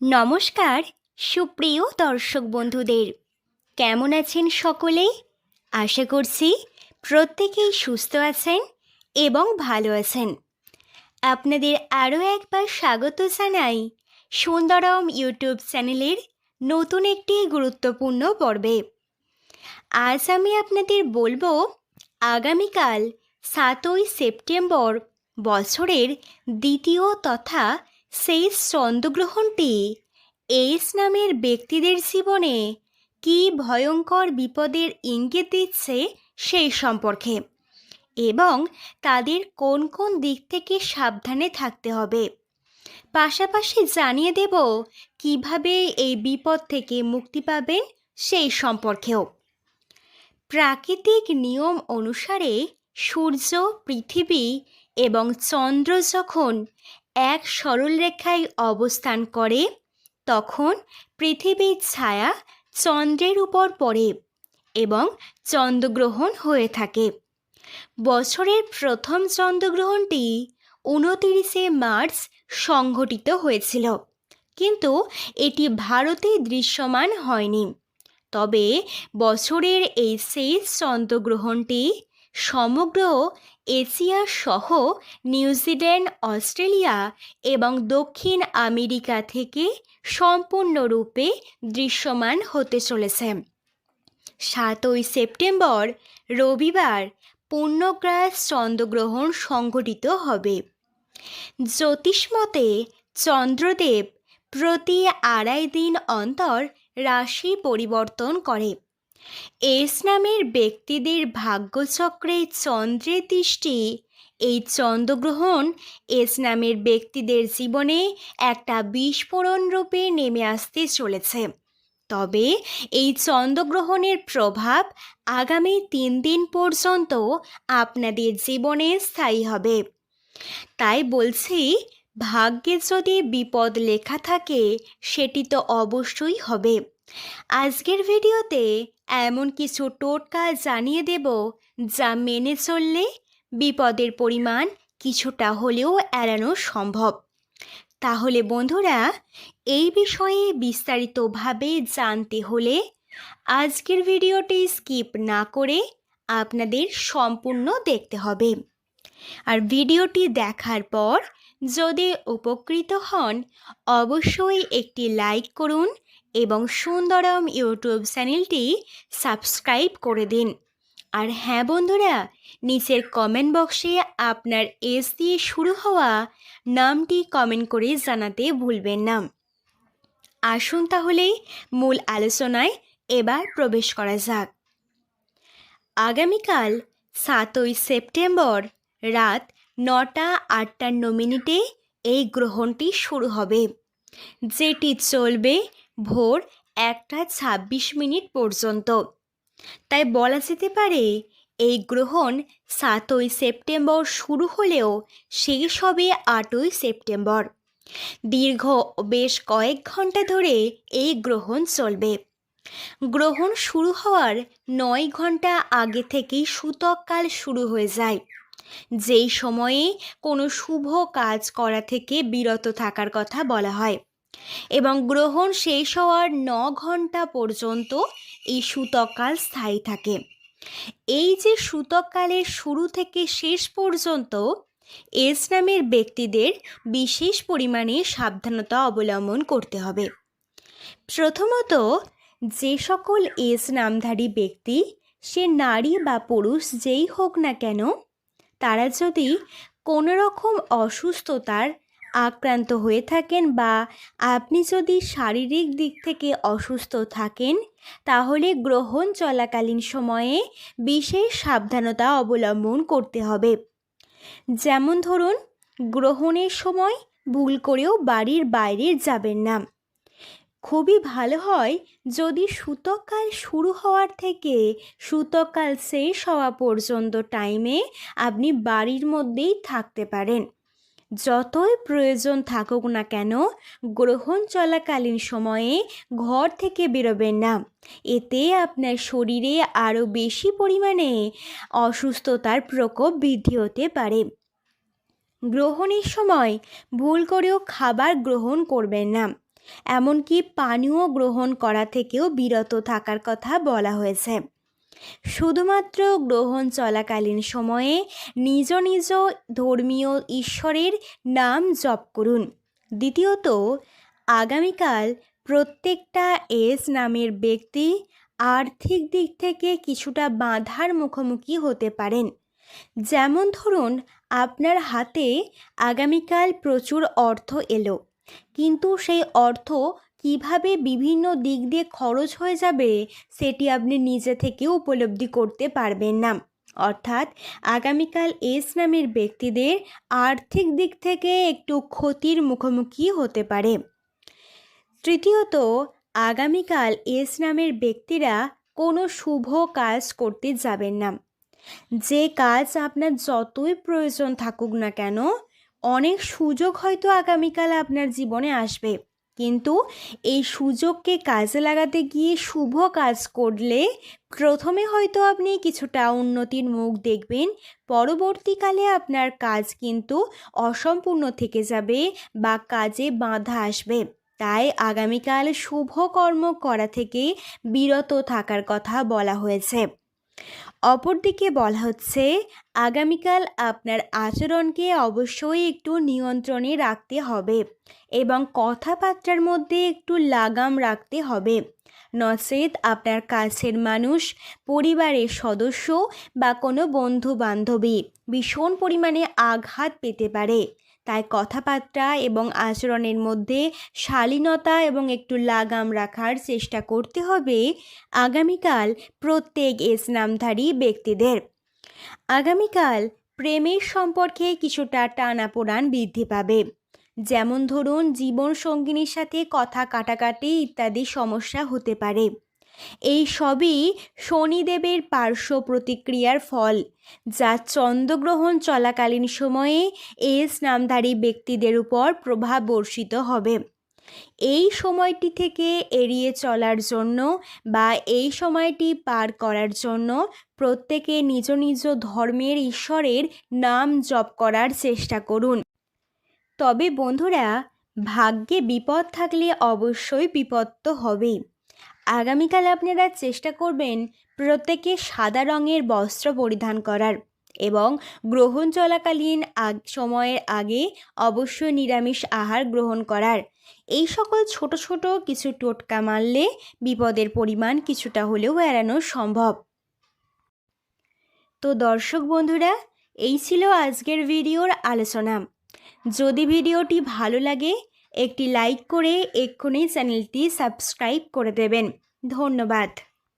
নমস্কার, সুপ্রিয় দর্শক বন্ধুদের। কেমন আছেন সকলে? আশা করছি প্রত্যেকেই সুস্থ আছেন এবং ভালো আছেন। আপনাদের আরও একবার স্বাগত জানাই সুন্দরম ইউটিউব চ্যানেলের নতুন একটি গুরুত্বপূর্ণ পর্বে। আজ আমি আপনাদের বলব, আগামীকাল সাতই সেপ্টেম্বর বছরের দ্বিতীয় তথা শেষ চন্দ্রগ্রহণটি এইস নামের ব্যক্তিদের জীবনে কী ভয়ঙ্কর বিপদের ইঙ্গিত দিচ্ছে সেই সম্পর্কে এবং তাদের কোন কোন দিক থেকে সাবধানে থাকতে হবে। পাশাপাশি জানিয়ে দেব কীভাবে এই বিপদ থেকে মুক্তি পাবেন সেই সম্পর্কেও। প্রাকৃতিক নিয়ম অনুসারে সূর্য, পৃথিবী এবং চন্দ্র যখন এক সরলরেখায় অবস্থান করে, তখন পৃথিবীর ছায়া চন্দ্রের উপর পড়ে এবং চন্দ্রগ্রহণ হয়ে থাকে। বছরের প্রথম চন্দ্রগ্রহণটি উনতিরিশে মার্চ সংঘটিত হয়েছিল, কিন্তু এটি ভারতে দৃশ্যমান হয়নি। তবে বছরের এই শেষ চন্দ্রগ্রহণটি সমগ্র এশিয়া সহ নিউজিল্যান্ড অস্ট্রেলিয়া এবং দক্ষিণ আমেরিকা থেকে সম্পূর্ণরূপে দৃশ্যমান হতে চলেছে। সাতই সেপ্টেম্বর, রবিবার পূর্ণগ্রাস চন্দ্রগ্রহণ সংঘটিত হবে। জ্যোতিষমতে চন্দ্রদেব প্রতি আড়াই দিন অন্তর রাশি পরিবর্তন করে। এস নামের ব্যক্তিদের ভাগ্যচক্রে চন্দ্রের দৃষ্টি এই চন্দ্রগ্রহণ এস নামের ব্যক্তিদের জীবনে একটা বিস্ফোরণ রূপে নেমে আসতে চলেছে। তবে এই চন্দ্রগ্রহণের প্রভাব আগামী তিন দিন পর্যন্ত আপনাদের জীবনে স্থায়ী হবে। তাই বলছি, ভাগ্যে যদি বিপদ লেখা থাকে, সেটি তো অবশ্যই হবে। আজকের ভিডিওতে এমন কিছু টোটকা জানিয়ে দেব যা মেনে চললে বিপদের পরিমাণ কিছুটা হলেও এড়ানো সম্ভব। তাহলে বন্ধুরা, এই বিষয়ে বিস্তারিতভাবে জানতে হলে আজকের ভিডিওটি স্কিপ না করে আপনাদের সম্পূর্ণ দেখতে হবে। আর ভিডিওটি দেখার পর যদি উপকৃত হন, অবশ্যই একটি লাইক করুন এবং সুন্দরম ইউটিউব চ্যানেলটি সাবস্ক্রাইব করে দিন। আর হ্যাঁ বন্ধুরা, নিচের কমেন্ট বক্সে আপনার এস দিয়ে শুরু হওয়া নামটি কমেন্ট করে জানাতে ভুলবেন না। আসুন তাহলে মূল আলোচনায় এবার প্রবেশ করা যাক। আগামীকাল সাতই সেপ্টেম্বর রাত নটা আটান্ন মিনিটে এই গ্রহণটি শুরু হবে। যেটি চলবে ভোর একটা ছাব্বিশ মিনিট পর্যন্ত। তাই বলা যেতে পারে, এই গ্রহণ সাতই সেপ্টেম্বর শুরু হলেও শেষ হবে আটই সেপ্টেম্বর। দীর্ঘ বেশ কয়েক ঘণ্টা ধরে এই গ্রহণ চলবে। গ্রহণ শুরু হওয়ার নয় ঘণ্টা আগে থেকেই সূতককাল শুরু হয়ে যায়। যেই সময়ে কোনো শুভ কাজ করা থেকে বিরত থাকার কথা বলা হয়। এবং গ্রহণ শেষ হওয়ার ন ঘণ্টা পর্যন্ত এই সূতককাল স্থায়ী থাকে। এই যে সূতককালের শুরু থেকে শেষ পর্যন্ত এস নামের ব্যক্তিদের বিশেষ পরিমাণে সাবধানতা অবলম্বন করতে হবে। প্রথমত, যে সকল এস নামধারী ব্যক্তি, সে নারী বা পুরুষ যেই হোক না কেন, তারা যদি কোনো রকম অসুস্থতার আক্রান্ত হয়ে থাকেন বা আপনি যদি শারীরিক দিক থেকে অসুস্থ থাকেন, তাহলে গ্রহণ চলাকালীন সময়ে বিশেষ সাবধানতা অবলম্বন করতে হবে। যেমন ধরুন, গ্রহণের সময় ভুল করেও বাড়ির বাইরে যাবেন না। খুবই ভালো হয় যদি সূতককাল শুরু হওয়ার থেকে সূতককাল শেষ হওয়া পর্যন্ত টাইমে আপনি বাড়ির মধ্যেই থাকতে পারেন। যতই প্রয়োজন থাকুক না কেন, গ্রহণ চলাকালীন সময়ে ঘর থেকে বেরোবেন না। এতে আপনার শরীরে আরও বেশি পরিমাণে অসুস্থতার প্রকোপ বৃদ্ধি হতে পারে। গ্রহণের সময় ভুল করেও খাবার গ্রহণ করবেন না। এমনকি পানীয় গ্রহণ করা থেকেও বিরত থাকার কথা বলা হয়েছে। শুধুমাত্র গ্রহণ চলাকালীন সময়ে নিজ নিজ ধর্মীয় ঈশ্বরের নাম জপ করুন। দ্বিতীয়ত, আগামীকাল প্রত্যেকটা এস নামের ব্যক্তি আর্থিক দিক থেকে কিছুটা বাধার মুখোমুখি হতে পারেন। যেমন ধরুন, আপনার হাতে আগামীকাল প্রচুর অর্থ এলো, কিন্তু সেই অর্থ কীভাবে বিভিন্ন দিক দিয়ে খরচ হয়ে যাবে সেটি আপনি নিজে থেকেও উপলব্ধি করতে পারবেন না। অর্থাৎ আগামীকাল এস নামের ব্যক্তিদের আর্থিক দিক থেকে একটু ক্ষতির মুখোমুখি হতে পারে। তৃতীয়ত, আগামীকাল এস নামের ব্যক্তিরা কোনো শুভ কাজ করতে যাবেন না। যে কাজ আপনার যতই প্রয়োজন থাকুক না কেন, অনেক সুযোগ হয়তো আগামীকাল আপনার জীবনে আসবে। কিন্তু এই সুযোগকে কাজে লাগাতে গিয়ে শুভ কাজ করলে প্রথমে হয়তো আপনি কিছুটা উন্নতির মুখ দেখবেন, পরবর্তীকালে আপনার কাজ কিন্তু অসম্পূর্ণ থেকে যাবে বা কাজে বাধা আসবে। তাই আগামীকাল শুভ কর্ম করা থেকে বিরত থাকার কথা বলা হয়েছে। অপরদিকে বলা হচ্ছে, আগামীকাল আপনার আচরণকে অবশ্যই একটু নিয়ন্ত্রণে রাখতে হবে এবং কথাবার্তার মধ্যে একটু লাগাম রাখতে হবে। নচেত আপনার কাছের মানুষ, পরিবারের সদস্য বা কোনো বন্ধু বান্ধবী ভীষণ পরিমাণে আঘাত পেতে পারে। তাই কথাবার্তা এবং আচরণের মধ্যে শালীনতা এবং একটু লাগাম রাখার চেষ্টা করতে হবে আগামীকাল প্রত্যেক এস নামধারী ব্যক্তিদের। আগামীকাল প্রেমের সম্পর্কে কিছুটা টানাপোড়ান বৃদ্ধি পাবে। যেমন ধরুন জীবন সঙ্গিনীর সাথে কথা কাটাকাটি ইত্যাদি সমস্যা হতে পারে। এই সবই শনিদেবের পার্শ্ব প্রতিক্রিয়ার ফল, যা চন্দ্রগ্রহণ চলাকালীন সময়ে এস নামধারী ব্যক্তিদের উপর প্রভাব বর্ষিত হবে। এই সময়টি থেকে এড়িয়ে চলার জন্য বা এই সময়টি পার করার জন্য প্রত্যেকে নিজ নিজ ধর্মের ঈশ্বরের নাম জপ করার চেষ্টা করুন। তবে বন্ধুরা, ভাগ্যে বিপদ থাকলে অবশ্যই বিপদ তো হবেই। আগামীকাল আপনারা চেষ্টা করবেন প্রত্যেকে সাদা রঙের বস্ত্র পরিধান করার এবং গ্রহণ চলাকালীন আগ সময়ের আগে অবশ্যই নিরামিষ আহার গ্রহণ করার। এই সকল ছোট ছোট কিছু টোটকা মারলে বিপদের পরিমাণ কিছুটা হলেও এড়ানো সম্ভব। তো দর্শক বন্ধুরা, এই ছিল আজকের ভিডিওর আলোচনা। যদি ভিডিওটি ভালো লাগে একটি লাইক করে এক্ষুনি চ্যানেলটি সাবস্ক্রাইব করে দেবেন। ধন্যবাদ।